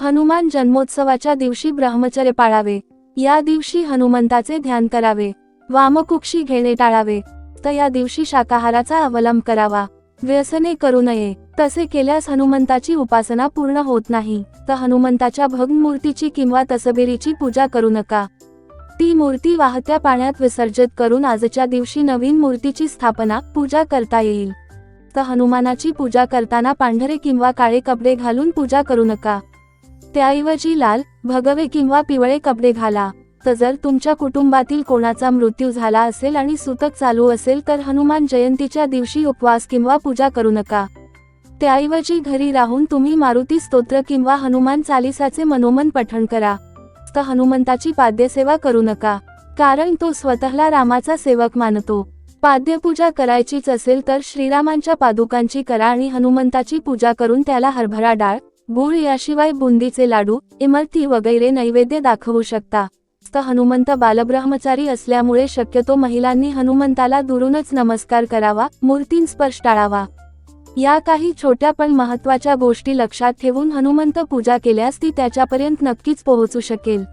हनुमान जन्मोत्सवाच्या दिवशी ब्रह्मचर्य पाळावे. या दिवशी हनुमंताचे ध्यान करावे. वामकुक्षी घेणे टाळावे. तर या दिवशी शाकाहाराचा अवलंब करावा. व्यसने करू नये. तसे केल्यास हनुमंताची उपासना पूर्ण होत नाही. तर हनुमंताच्या भग्न मूर्तीची किंवा तसबेरीची पूजा करू नका. ती मूर्ती वाहत्या पाण्यात विसर्जित करून आजच्या दिवशी नवीन मूर्तीची स्थापना पूजा करता येईल. तर हनुमानाची पूजा करताना पांढरे किंवा काळे कपडे घालून पूजा करू नका. त्याऐवजी लाल भगवे किंवा पिवळे कपडे घाला. तर जर तुमच्या कुटुंबातील कोणाचा मृत्यू झाला असेल आणि सुतक चालू असेल तर हनुमान जयंतीच्या दिवशी उपवास किंवा पूजा करू नका. त्याऐवजी घरी राहून तुम्ही मारुती स्तोत्र किंवा हनुमान चालिसाचे मनोमन पठण करा. तर हनुमंताची पाद्यसेवा करू नका. कारण तो स्वतःला रामाचा सेवक मानतो. पाद्यपूजा करायचीच असेल तर श्रीरामांच्या पादुकांची करा आणि हनुमंताची पूजा करून त्याला हरभरा डाळ गुळ याशिवाय बुंदीचे लाडू इमरती वगैरे नैवेद्य दाखवू शकता. हनुमंत बालब्रह्मचारी असल्यामुळे शक्यतो महिलांनी हनुमंताला दुरूनच नमस्कार करावा मूर्तीं स्पर्श टाळावा. या काही छोट्या पण महत्त्वाच्या गोष्टी लक्षात ठेवून हनुमंत पूजा केल्यास ती त्याच्यापर्यंत नक्कीच पोहोचू शकेल.